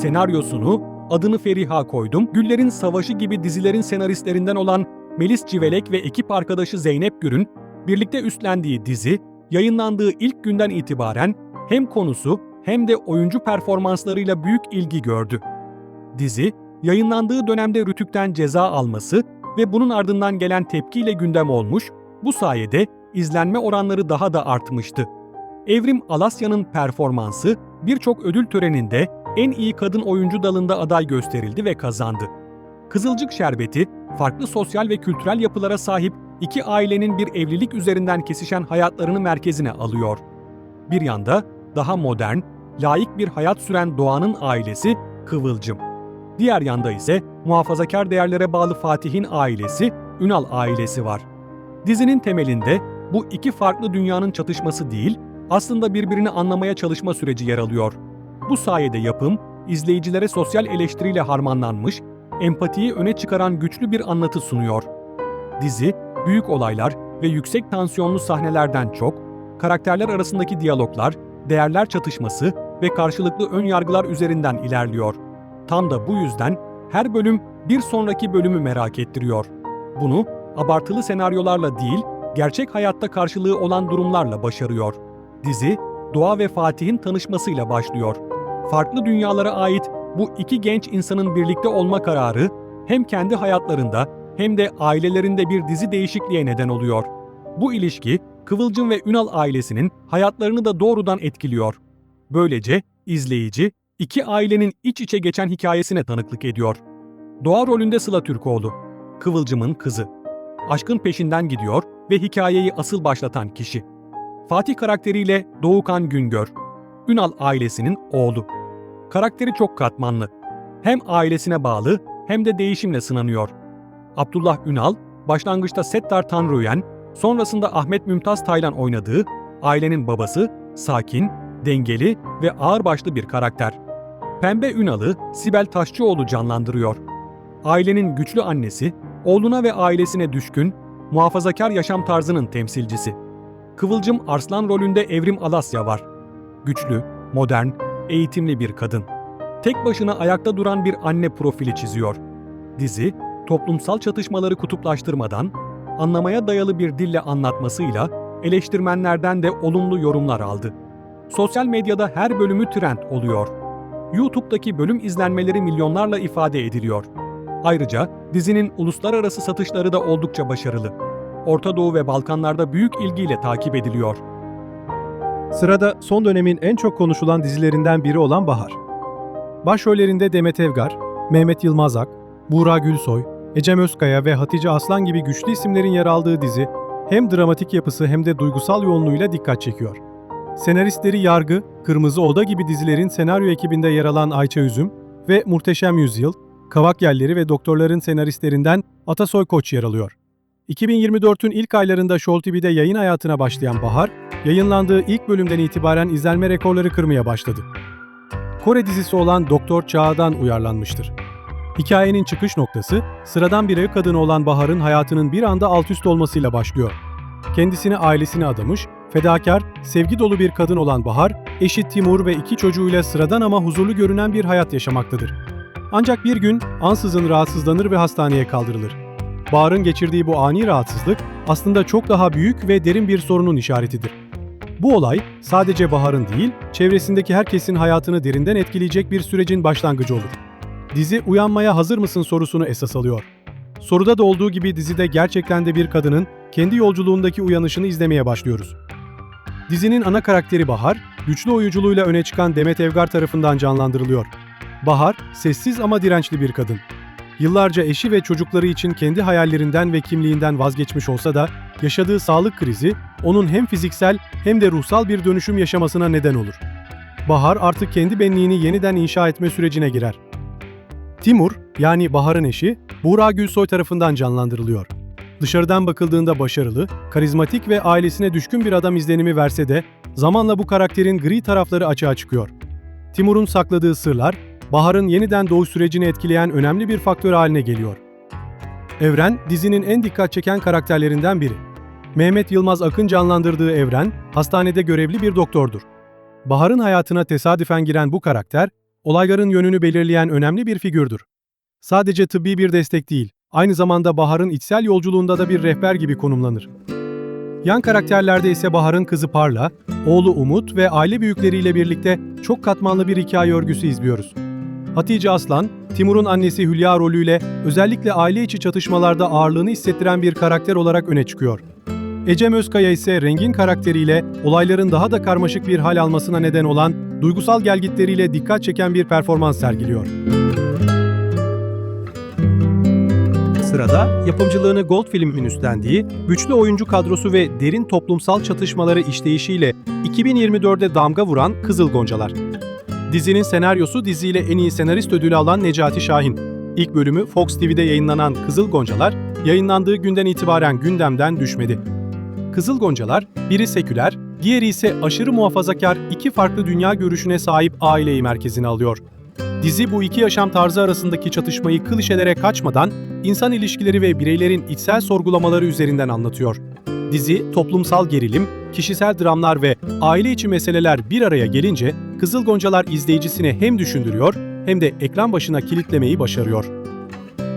Senaryosunu Adını Feriha koydum. Güllerin Savaşı gibi dizilerin senaristlerinden olan Melis Civelek ve ekip arkadaşı Zeynep Gür'ün birlikte üstlendiği dizi yayınlandığı ilk günden itibaren hem konusu hem de oyuncu performanslarıyla büyük ilgi gördü. Dizi, yayınlandığı dönemde Rütük'ten ceza alması ve bunun ardından gelen tepkiyle gündem olmuş, bu sayede izlenme oranları daha da artmıştı. Evrim Alasya'nın performansı birçok ödül töreninde en iyi kadın oyuncu dalında aday gösterildi ve kazandı. Kızılcık Şerbeti, farklı sosyal ve kültürel yapılara sahip iki ailenin bir evlilik üzerinden kesişen hayatlarını merkezine alıyor. Bir yanda daha modern, layık bir hayat süren Doğan'ın ailesi Kıvılcım. Diğer yanda ise muhafazakar değerlere bağlı Fatih'in ailesi, Ünal ailesi var. Dizinin temelinde bu iki farklı dünyanın çatışması değil, aslında birbirini anlamaya çalışma süreci yer alıyor. Bu sayede yapım, izleyicilere sosyal eleştiriyle harmanlanmış, empatiyi öne çıkaran güçlü bir anlatı sunuyor. Dizi, büyük olaylar ve yüksek tansiyonlu sahnelerden çok, karakterler arasındaki diyaloglar, değerler çatışması ve karşılıklı ön yargılar üzerinden ilerliyor. Tam da bu yüzden her bölüm bir sonraki bölümü merak ettiriyor. Bunu abartılı senaryolarla değil, gerçek hayatta karşılığı olan durumlarla başarıyor. Dizi, Doğa ve Fatih'in tanışmasıyla başlıyor. Farklı dünyalara ait bu iki genç insanın birlikte olma kararı hem kendi hayatlarında hem de ailelerinde bir dizi değişikliğe neden oluyor. Bu ilişki Kıvılcım ve Ünal ailesinin hayatlarını da doğrudan etkiliyor. Böylece izleyici iki ailenin iç içe geçen hikayesine tanıklık ediyor. Doğa rolünde Sıla Türkoğlu, Kıvılcım'ın kızı. Aşkın peşinden gidiyor ve hikayeyi asıl başlatan kişi. Fatih karakteriyle Doğukan Güngör, Ünal ailesinin oğlu. Karakteri çok katmanlı. Hem ailesine bağlı hem de değişimle sınanıyor. Abdullah Ünal, başlangıçta Settar Tanrıyen, sonrasında Ahmet Mümtaz Taylan oynadığı ailenin babası, sakin, dengeli ve ağırbaşlı bir karakter. Pembe Ünal'ı Sibel Taşçıoğlu canlandırıyor. Ailenin güçlü annesi, oğluna ve ailesine düşkün, muhafazakar yaşam tarzının temsilcisi. Kıvılcım Arslan rolünde Evrim Alasya var. Güçlü, modern, eğitimli bir kadın. Tek başına ayakta duran bir anne profili çiziyor. Dizi, toplumsal çatışmaları kutuplaştırmadan, anlamaya dayalı bir dille anlatmasıyla eleştirmenlerden de olumlu yorumlar aldı. Sosyal medyada her bölümü trend oluyor. YouTube'daki bölüm izlenmeleri milyonlarla ifade ediliyor. Ayrıca dizinin uluslararası satışları da oldukça başarılı. Orta Doğu ve Balkanlarda büyük ilgiyle takip ediliyor. Sırada son dönemin en çok konuşulan dizilerinden biri olan Bahar. Başrollerinde Demet Evgar, Mehmet Yılmazak, Buğra Gülsoy, Ecem Özkaya ve Hatice Aslan gibi güçlü isimlerin yer aldığı dizi hem dramatik yapısı hem de duygusal yoğunluğuyla dikkat çekiyor. Senaristleri Yargı, Kırmızı Oda gibi dizilerin senaryo ekibinde yer alan Ayça Üzüm ve Muhteşem Yüzyıl, Kavak Yelleri ve Doktorların senaristlerinden Atasoy Koç yer alıyor. 2024'ün ilk aylarında Show TV'de yayın hayatına başlayan Bahar, yayınlandığı ilk bölümden itibaren izlenme rekorları kırmaya başladı. Kore dizisi olan Doktor Çağ'dan uyarlanmıştır. Hikayenin çıkış noktası, sıradan bir ev kadını olan Bahar'ın hayatının bir anda alt üst olmasıyla başlıyor. Kendisini ailesine adamış, fedakar, sevgi dolu bir kadın olan Bahar, eşi Timur ve iki çocuğuyla sıradan ama huzurlu görünen bir hayat yaşamaktadır. Ancak bir gün ansızın rahatsızlanır ve hastaneye kaldırılır. Bahar'ın geçirdiği bu ani rahatsızlık aslında çok daha büyük ve derin bir sorunun işaretidir. Bu olay sadece Bahar'ın değil, çevresindeki herkesin hayatını derinden etkileyecek bir sürecin başlangıcı olur. Dizi uyanmaya hazır mısın sorusunu esas alıyor. Soruda da olduğu gibi dizide gerçekten de bir kadının kendi yolculuğundaki uyanışını izlemeye başlıyoruz. Dizinin ana karakteri Bahar, güçlü oyunculuğuyla öne çıkan Demet Evgar tarafından canlandırılıyor. Bahar, sessiz ama dirençli bir kadın. Yıllarca eşi ve çocukları için kendi hayallerinden ve kimliğinden vazgeçmiş olsa da yaşadığı sağlık krizi onun hem fiziksel hem de ruhsal bir dönüşüm yaşamasına neden olur. Bahar artık kendi benliğini yeniden inşa etme sürecine girer. Timur, yani Bahar'ın eşi, Buğra Gülsoy tarafından canlandırılıyor. Dışarıdan bakıldığında başarılı, karizmatik ve ailesine düşkün bir adam izlenimi verse de zamanla bu karakterin gri tarafları açığa çıkıyor. Timur'un sakladığı sırlar, Bahar'ın yeniden doğuş sürecini etkileyen önemli bir faktör haline geliyor. Evren, dizinin en dikkat çeken karakterlerinden biri. Mehmet Yılmaz Akın canlandırdığı Evren, hastanede görevli bir doktordur. Bahar'ın hayatına tesadüfen giren bu karakter, olayların yönünü belirleyen önemli bir figürdür. Sadece tıbbi bir destek değil, aynı zamanda Bahar'ın içsel yolculuğunda da bir rehber gibi konumlanır. Yan karakterlerde ise Bahar'ın kızı Parla, oğlu Umut ve aile büyükleriyle birlikte çok katmanlı bir hikaye örgüsü izliyoruz. Hatice Aslan, Timur'un annesi Hülya rolüyle özellikle aile içi çatışmalarda ağırlığını hissettiren bir karakter olarak öne çıkıyor. Ecem Özkaya ise Rengin karakteriyle olayların daha da karmaşık bir hal almasına neden olan duygusal gelgitleriyle dikkat çeken bir performans sergiliyor. Sırada yapımcılığını Gold Film'in üstlendiği, güçlü oyuncu kadrosu ve derin toplumsal çatışmaları işleyişiyle 2024'de damga vuran Kızıl Goncalar. Dizinin senaryosu diziyle en iyi senarist ödülü alan Necati Şahin. İlk bölümü Fox TV'de yayınlanan Kızıl Goncalar, yayınlandığı günden itibaren gündemden düşmedi. Kızıl Goncalar, biri seküler, diğeri ise aşırı muhafazakar iki farklı dünya görüşüne sahip aileyi merkezine alıyor. Dizi bu iki yaşam tarzı arasındaki çatışmayı klişelere kaçmadan insan ilişkileri ve bireylerin içsel sorgulamaları üzerinden anlatıyor. Dizi, toplumsal gerilim, kişisel dramlar ve aile içi meseleler bir araya gelince Kızıl Goncalar izleyicisini hem düşündürüyor hem de ekran başına kilitlemeyi başarıyor.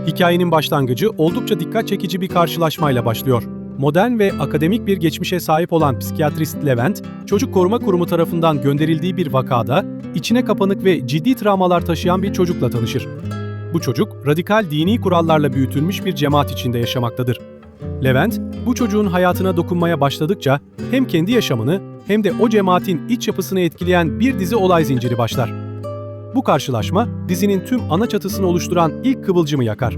Hikayenin başlangıcı oldukça dikkat çekici bir karşılaşmayla başlıyor. Modern ve akademik bir geçmişe sahip olan psikiyatrist Levent, çocuk koruma kurumu tarafından gönderildiği bir vakada içine kapanık ve ciddi travmalar taşıyan bir çocukla tanışır. Bu çocuk, radikal dini kurallarla büyütülmüş bir cemaat içinde yaşamaktadır. Levent, bu çocuğun hayatına dokunmaya başladıkça hem kendi yaşamını hem de o cemaatin iç yapısını etkileyen bir dizi olay zinciri başlar. Bu karşılaşma dizinin tüm ana çatısını oluşturan ilk kıvılcımı yakar.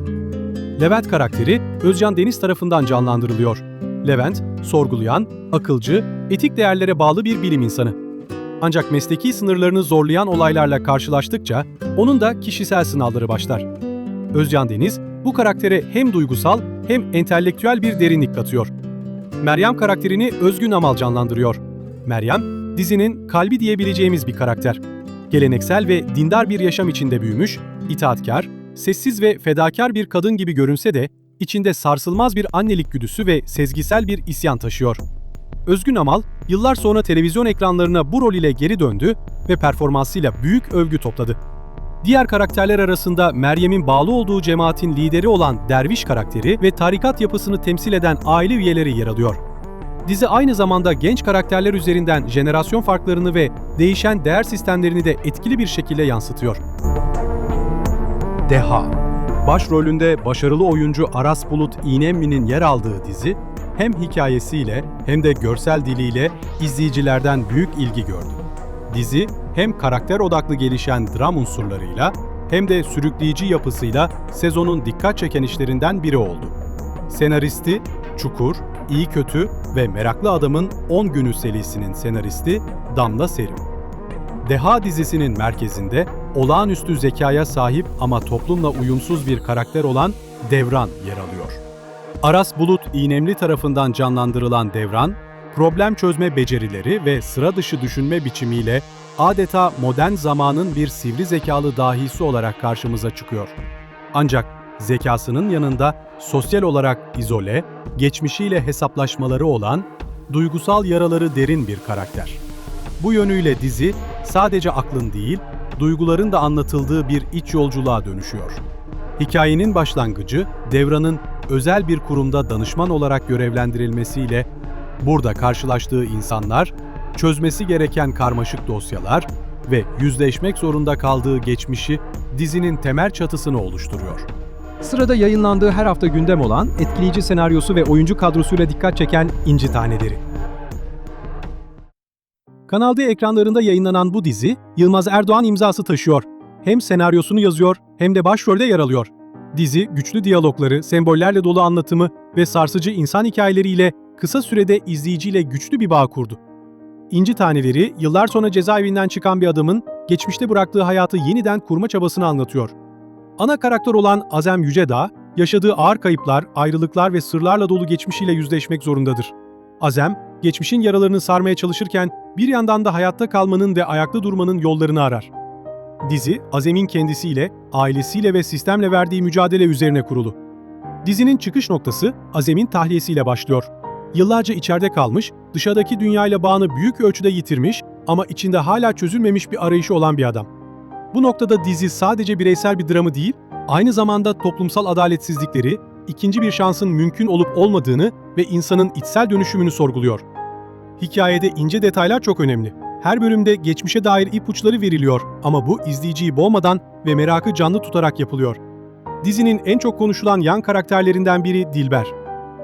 Levent karakteri Özcan Deniz tarafından canlandırılıyor. Levent, sorgulayan, akılcı, etik değerlere bağlı bir bilim insanı. Ancak mesleki sınırlarını zorlayan olaylarla karşılaştıkça onun da kişisel sınavları başlar. Özcan Deniz bu karaktere hem duygusal hem entelektüel bir derinlik katıyor. Meryem karakterini Özgün Amal canlandırıyor. Meryem, dizinin kalbi diyebileceğimiz bir karakter. Geleneksel ve dindar bir yaşam içinde büyümüş, itaatkar, sessiz ve fedakar bir kadın gibi görünse de içinde sarsılmaz bir annelik güdüsü ve sezgisel bir isyan taşıyor. Özgün Amal, yıllar sonra televizyon ekranlarına bu rol ile geri döndü ve performansıyla büyük övgü topladı. Diğer karakterler arasında Meryem'in bağlı olduğu cemaatin lideri olan Derviş karakteri ve tarikat yapısını temsil eden aile üyeleri yer alıyor. Dizi aynı zamanda genç karakterler üzerinden jenerasyon farklarını ve değişen değer sistemlerini de etkili bir şekilde yansıtıyor. Deha Başrolünde başarılı oyuncu Aras Bulut İğnemli'nin yer aldığı dizi, hem hikayesiyle hem de görsel diliyle izleyicilerden büyük ilgi gördü. Dizi hem karakter odaklı gelişen dram unsurlarıyla hem de sürükleyici yapısıyla sezonun dikkat çeken işlerinden biri oldu. Senaristi Çukur, İyi Kötü ve Meraklı Adamın 10 Günü serisinin senaristi Damla Serim. Deha dizisinin merkezinde olağanüstü zekaya sahip ama toplumla uyumsuz bir karakter olan Devran yer alıyor. Aras Bulut İğnemli tarafından canlandırılan Devran, problem çözme becerileri ve sıra dışı düşünme biçimiyle adeta modern zamanın bir sivri zekalı dahisi olarak karşımıza çıkıyor. Ancak zekasının yanında sosyal olarak izole, geçmişiyle hesaplaşmaları olan, duygusal yaraları derin bir karakter. Bu yönüyle dizi sadece aklın değil, duyguların da anlatıldığı bir iç yolculuğa dönüşüyor. Hikayenin başlangıcı Devran'ın özel bir kurumda danışman olarak görevlendirilmesiyle burada karşılaştığı insanlar, çözmesi gereken karmaşık dosyalar ve yüzleşmek zorunda kaldığı geçmişi dizinin temel çatısını oluşturuyor. Sırada yayınlandığı her hafta gündem olan, etkileyici senaryosu ve oyuncu kadrosuyla dikkat çeken İnci Taneleri. Kanal D ekranlarında yayınlanan bu dizi, Yılmaz Erdoğan imzası taşıyor. Hem senaryosunu yazıyor hem de başrolde yer alıyor. Dizi, güçlü diyalogları, sembollerle dolu anlatımı ve sarsıcı insan hikayeleriyle kısa sürede izleyiciyle güçlü bir bağ kurdu. İnci Taneleri, yıllar sonra cezaevinden çıkan bir adamın geçmişte bıraktığı hayatı yeniden kurma çabasını anlatıyor. Ana karakter olan Azem Yücedağ, yaşadığı ağır kayıplar, ayrılıklar ve sırlarla dolu geçmişiyle yüzleşmek zorundadır. Azem, geçmişin yaralarını sarmaya çalışırken bir yandan da hayatta kalmanın ve ayakta durmanın yollarını arar. Dizi, Azem'in kendisiyle, ailesiyle ve sistemle verdiği mücadele üzerine kurulu. Dizinin çıkış noktası Azem'in tahliyesiyle başlıyor. Yıllarca içeride kalmış, dışarıdaki dünyayla bağını büyük ölçüde yitirmiş ama içinde hala çözülmemiş bir arayışı olan bir adam. Bu noktada dizi sadece bireysel bir dramı değil, aynı zamanda toplumsal adaletsizlikleri, ikinci bir şansın mümkün olup olmadığını ve insanın içsel dönüşümünü sorguluyor. Hikayede ince detaylar çok önemli. Her bölümde geçmişe dair ipuçları veriliyor ama bu izleyiciyi boğmadan ve merakı canlı tutarak yapılıyor. Dizinin en çok konuşulan yan karakterlerinden biri Dilber.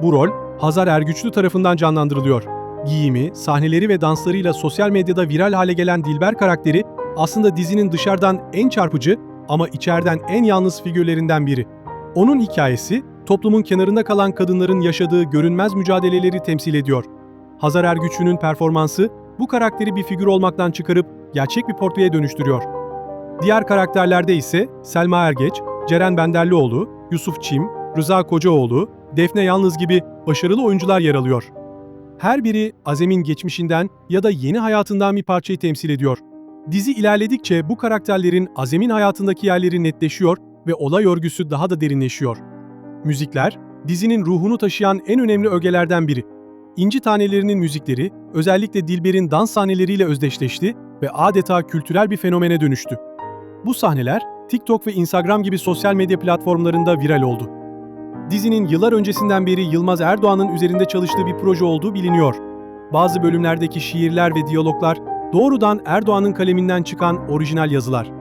Bu rol Hazar Ergüçlü tarafından canlandırılıyor. Giyimi, sahneleri ve danslarıyla sosyal medyada viral hale gelen Dilber karakteri aslında dizinin dışarıdan en çarpıcı ama içeriden en yalnız figürlerinden biri. Onun hikayesi toplumun kenarında kalan kadınların yaşadığı görünmez mücadeleleri temsil ediyor. Hazar Ergüçlü'nün performansı bu karakteri bir figür olmaktan çıkarıp gerçek bir portreye dönüştürüyor. Diğer karakterlerde ise Selma Ergeç, Ceren Benderlioğlu, Yusuf Çim, Rıza Kocaoğlu, Defne Yalnız gibi başarılı oyuncular yer alıyor. Her biri Azem'in geçmişinden ya da yeni hayatından bir parçayı temsil ediyor. Dizi ilerledikçe bu karakterlerin Azem'in hayatındaki yerleri netleşiyor ve olay örgüsü daha da derinleşiyor. Müzikler, dizinin ruhunu taşıyan en önemli ögelerden biri. İnci Tanelerinin müzikleri özellikle Dilber'in dans sahneleriyle özdeşleşti ve adeta kültürel bir fenomene dönüştü. Bu sahneler TikTok ve Instagram gibi sosyal medya platformlarında viral oldu. Dizinin yıllar öncesinden beri Yılmaz Erdoğan'ın üzerinde çalıştığı bir proje olduğu biliniyor. Bazı bölümlerdeki şiirler ve diyaloglar doğrudan Erdoğan'ın kaleminden çıkan orijinal yazılar.